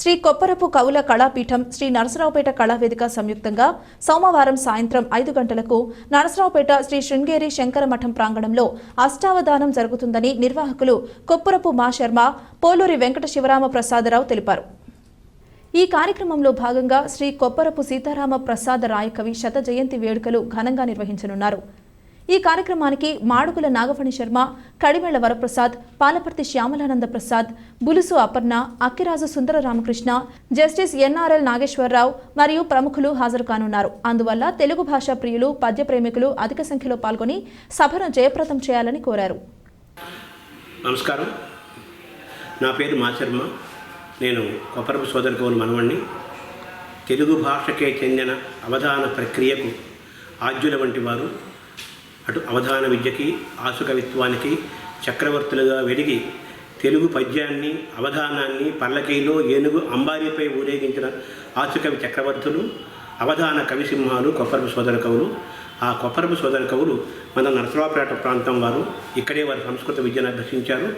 శ్రీ కొప్పరపు కవుల కళాపీఠం శ్రీ నరసరావుపేట కళావేదిక సంయుక్తంగా సోమవారం సాయంత్రం ఐదు గంటలకు నరసరావుపేట శ్రీ శృంగేరి శంకర మఠం ప్రాంగణంలో అష్టావధానం జరుగుతుందని నిర్వాహకులు కొప్పరపు మా శర్మ పోలూరి వెంకట శివరామ ప్రసాదరావు తెలిపారు. ఈ కార్యక్రమంలో భాగంగా శ్రీ కొప్పరపు సీతారామ ప్రసాద రాయకవి శత జయంతి వేడుకలు ఘనంగా నిర్వహించనున్నారు. ఈ కార్యక్రమానికి మాడుగుల నాగఫణి శర్మ కడిమేళ్ళ వరప్రసాద్ పాలపర్తి శ్యామలానంద ప్రసాద్ బులుసు అపర్ణ అక్కిరాజు సుందర రామకృష్ణ జస్టిస్ ఎన్ఆర్ఎల్ నాగేశ్వరరావు మరియు ప్రముఖులు హాజరు కానున్నారు అందువల్ల తెలుగు భాషా ప్రియులు పద్య ప్రేమికులు అధిక సంఖ్యలో పాల్గొని సభను జయప్రదం చేయాలని కోరారు. నమస్కారం. నా పేరు మాచర్మ నేను కొప్పరపు సోదర కవులు మనవణ్ణి. తెలుగు భాషకే చెందిన అవధాన ప్రక్రియకు ఆద్యుల వంటి వారు. అటు అవధాన విద్యకి ఆసుకవిత్వానికి చక్రవర్తులుగా వెలిగి తెలుగు పద్యాన్ని అవధానాన్ని పల్లకీలో ఏనుగు అంబారీపై ఊరేగించిన ఆసుకవి చక్రవర్తులు అవధాన కవిసింహాలు కొప్పరపు సోదర కవులు. ఆ కొప్పరపు సోదర కవులు మన నరసరావుపేట ప్రాంతం వారు. ఇక్కడే వారు సంస్కృత విద్యను అభ్యసించారు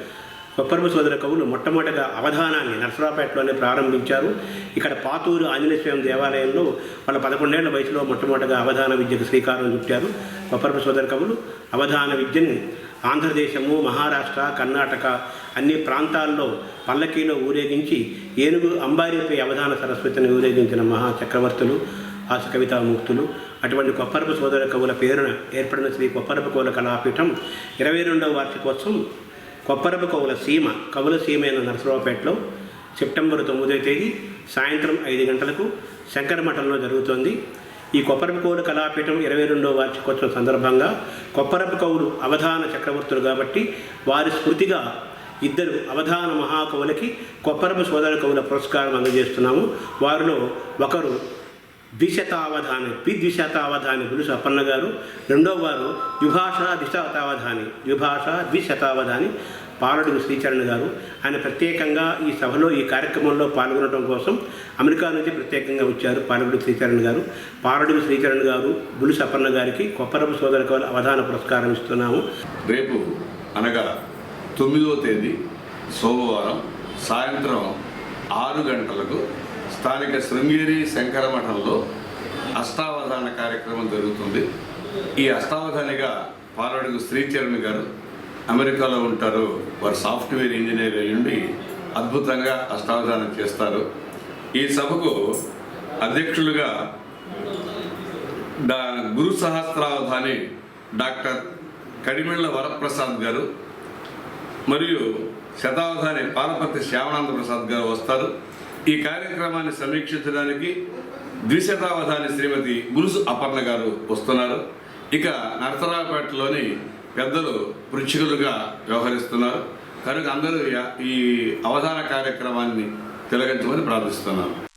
కొప్పరపు సోదర కవులు మొట్టమొదటిగా అవధానాన్ని నరసరావుపేటలోనే ప్రారంభించారు. ఇక్కడ పాతూరు ఆంజనేయ స్వామి దేవాలయంలో వాళ్ళ పదకొండేళ్ళ వయసులో మొట్టమొదటిగా అవధాన విద్యకు శ్రీకారం చుట్టారు కొప్పరపు సోదర కవులు. అవధాన విద్యను ఆంధ్రదేశము మహారాష్ట్ర కర్ణాటక అన్ని ప్రాంతాల్లో పల్లకీలో ఊరేగించి ఏనుగు అంబారీపై అవధాన సరస్వతిని ఊరేగించిన మహా చక్రవర్తులు ఆశ కవితామూర్తులు అటువంటి కొప్పరపు సోదర కవుల పేరున ఏర్పడిన శ్రీ కొప్పరపు కవుల కళాపీఠం ఇరవై రెండవ వార్షికోత్సవం కొప్పరపు కవుల సీమ కవుల సీమ అయిన నరసరావుపేటలో సెప్టెంబర్ తొమ్మిదవ తేదీ సాయంత్రం ఐదు గంటలకు శంకర మఠంలో జరుగుతోంది. ఈ కొప్పరపు కవుల కళాపీఠం ఇరవై రెండవ వార్షికోత్సవం సందర్భంగా కొప్పరపు కవులు అవధాన చక్రవర్తులు కాబట్టి వారి స్మృతిగా ఇద్దరు అవధాన మహాకవులకి కొప్పరపు సోదర కవుల పురస్కారం అందజేస్తున్నాము. వారిలో ఒకరు ద్విశతావధాని ద్విద్విశతావధాని గురుసు అప్పన్న గారు. రెండో వారు ద్విభాష ద్విశతావధాని ద్విభాష ద్విశతావధాని పాలడుగు శ్రీచరణ్ గారు. ఆయన ప్రత్యేకంగా ఈ సభలో ఈ కార్యక్రమంలో పాల్గొనడం కోసం అమెరికా నుంచి ప్రత్యేకంగా వచ్చారు పాలడుగు శ్రీచరణ్ గారు. పాలడుగు శ్రీచరణ్ గారు బులుసు సపన్న గారికి కొప్పరపు సోదర అవధాన పురస్కారం ఇస్తున్నాము. రేపు అనగా తొమ్మిదవ తేదీ సోమవారం సాయంత్రం ఆరు గంటలకు స్థానిక శృంగేరి శంకర మఠంలో అష్టావధాన కార్యక్రమం జరుగుతుంది. ఈ అష్టావధానిగా పాలడుగు శ్రీచరణ్ గారు అమెరికాలో ఉంటారు. వారు సాఫ్ట్వేర్ ఇంజనీర్ అయ్యుండి అద్భుతంగా అష్టావధానం చేస్తారు. ఈ సభకు అధ్యక్షులుగా డా గురు సహస్రావధాని డాక్టర్ కడిమెళ్ళ వరప్రసాద్ గారు మరియు శతావధాని పాలపతి శ్యామానంద ప్రసాద్ గారు వస్తారు. ఈ కార్యక్రమాన్ని సమీక్షించడానికి ద్విశతావధాని శ్రీమతి గురుసు అపర్ణ గారు వస్తున్నారు. ఇక నరసరావుపేటలోని పెద్దలు పృచ్ఛికులుగా వ్యవహరిస్తున్నారు. కనుక అందరూ యా- ఈ అవధాన కార్యక్రమాన్ని తిలగించమని ప్రార్థిస్తున్నాను.